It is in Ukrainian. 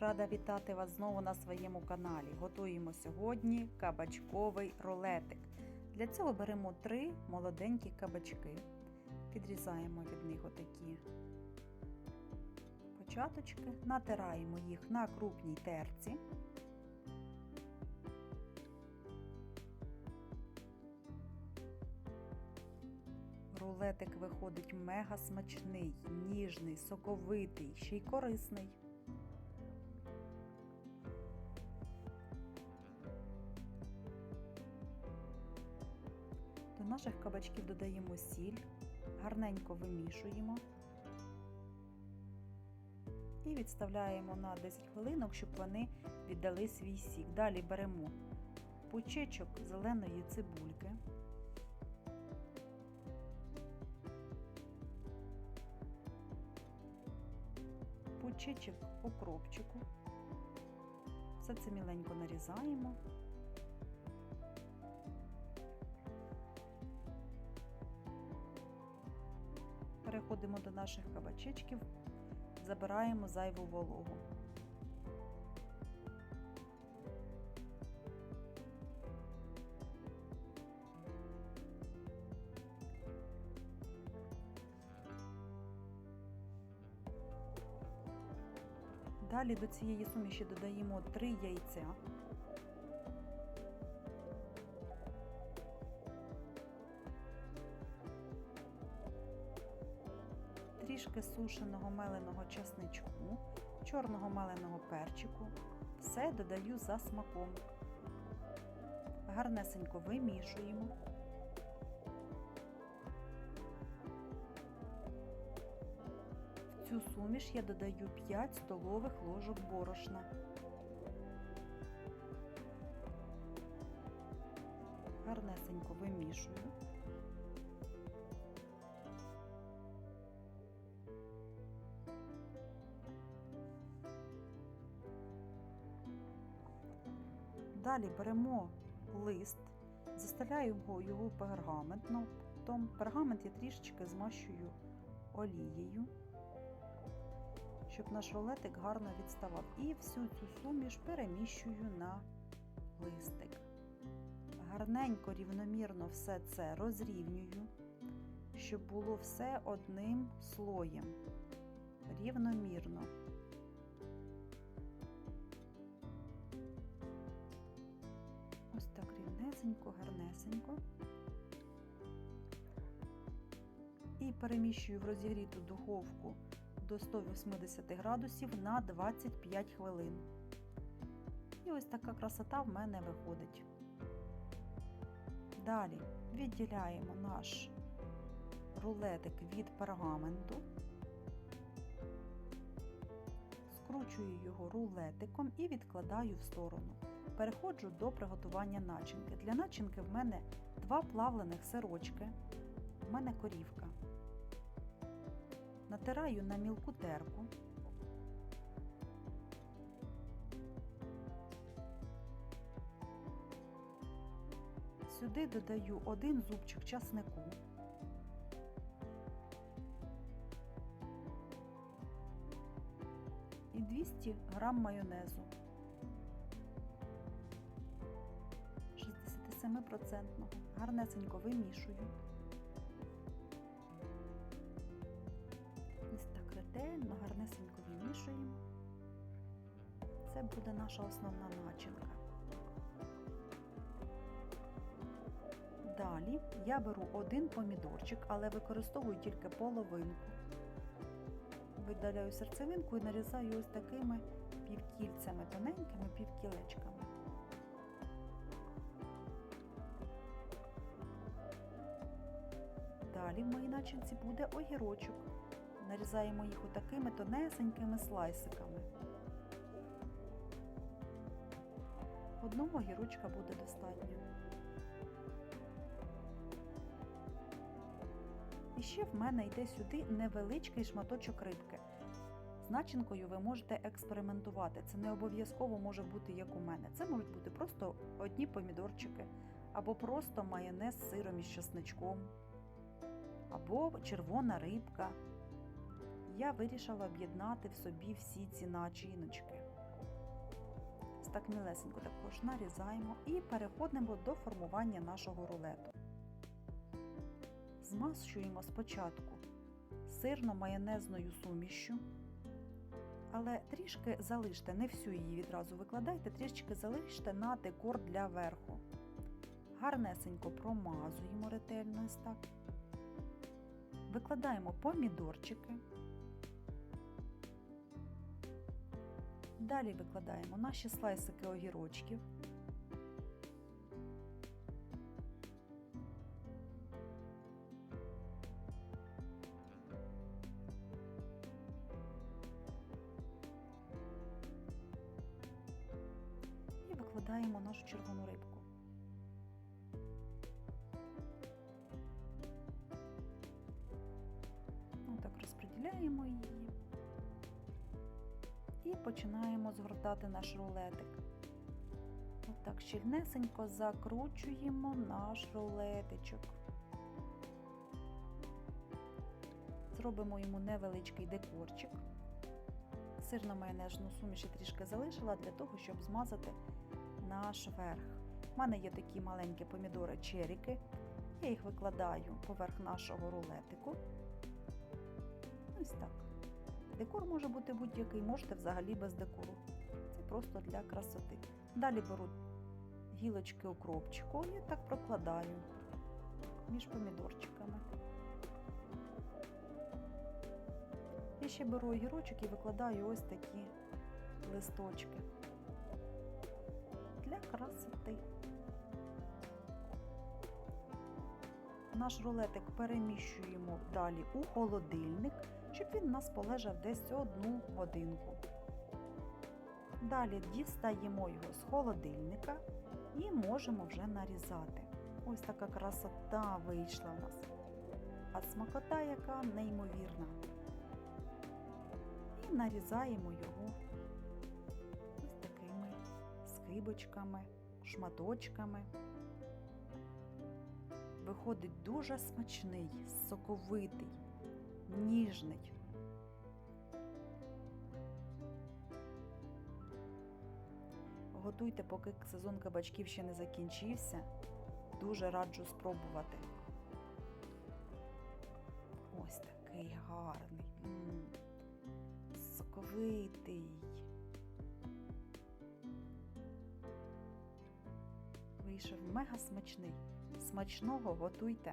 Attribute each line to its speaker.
Speaker 1: Рада вітати вас знову на своєму каналі. Готуємо сьогодні кабачковий рулетик. Для цього беремо три молоденькі кабачки. Підрізаємо від них отакі початочки, натираємо їх на крупній терці. Рулетик виходить мега смачний, ніжний, соковитий, ще й корисний. Наших кабачків додаємо сіль, гарненько вимішуємо і відставляємо на 10 хвилинок, щоб вони віддали свій сік. Далі беремо пучечок зеленої цибульки. Пучечок укропчику. Все це міленько нарізаємо. Переходимо до наших кабачечків, забираємо зайву вологу. Далі до цієї суміші додаємо 3 яйця. Сушеного меленого чесничку, чорного меленого перчику. Все додаю за смаком. Гарнесенько вимішуємо. В цю суміш я додаю 5 столових ложок борошна. Гарнесенько вимішую. Далі беремо лист, застеляємо його пергаментно, потім пергамент я трішечки змащую олією, щоб наш рулетик гарно відставав. І всю цю суміш переміщую на листик. Гарненько, рівномірно все це розрівнюю, щоб було все одним слоєм. Рівномірно. Рівнесенько, гарнесенько. І переміщую в розігріту духовку до 180 градусів на 25 хвилин. І ось така красота в мене виходить. Далі відділяємо наш рулетик від пергаменту, скручую його рулетиком і відкладаю в сторону. Переходжу до приготування начинки. Для начинки в мене два плавлених сирочки, в мене корівка. Натираю на мілку терку. Сюди додаю один зубчик часнику. І 200 грам майонезу. 67%. Гарнесенько вимішую. Ось так ретельно, гарнесенько вимішуємо. Це буде наша основна начинка. Далі я беру один помідорчик, але використовую тільки половинку. Видаляю серцевинку і нарізаю ось такими півкільцями, тоненькими півкілечками. Далі в моїй начинці буде огірочок. Нарізаємо їх отакими тонесенькими слайсиками. Одного огірочка буде достатньо. І ще в мене йде сюди невеличкий шматочок рибки. З начинкою ви можете експериментувати. Це не обов'язково може бути як у мене. Це можуть бути просто одні помідорчики, або просто майонез з сиром із чесничком, або червона рибка. я вирішила об'єднати в собі всі ці начиночки. Так мілесенько також нарізаємо і переходимо до формування нашого рулету. Змащуємо спочатку сирно-майонезною сумішю, але трішки залиште, не всю її відразу викладайте, трішки залиште на декор для верху. Гарнесенько промазуємо ретельно ось так. Викладаємо помідорчики. Далі викладаємо наші слайсики огірочків. І викладаємо нашу червону рибку. Розподіляємо її і починаємо згортати наш рулетик. Отак щільнесенько закручуємо наш рулетичок. Зробимо йому невеличкий декорчик. Сирно-майонезну суміш я трішки залишила для того, щоб змазати наш верх. У мене є такі маленькі помідори черіки. Я їх викладаю поверх нашого рулетику. Ось так. Декор може бути будь-який, можете взагалі без декору. Це просто для красоти. Далі беру гілочки укропчику і так прокладаю між помідорчиками. І ще беру огірочок і викладаю ось такі листочки для красоти. Наш рулетик переміщуємо далі у холодильник, щоб він у нас полежав десь одну годинку. Далі дістаємо його з холодильника і можемо вже нарізати. Ось така красота вийшла в нас. А смакота яка неймовірна. І нарізаємо його ось такими скибочками, шматочками. Виходить дуже смачний, соковитий, ніжний. Готуйте, поки сезон кабачків ще не закінчився. Дуже раджу спробувати. Ось такий гарний, м, соковитий. Вийшов мега смачний. Смачного готуйте.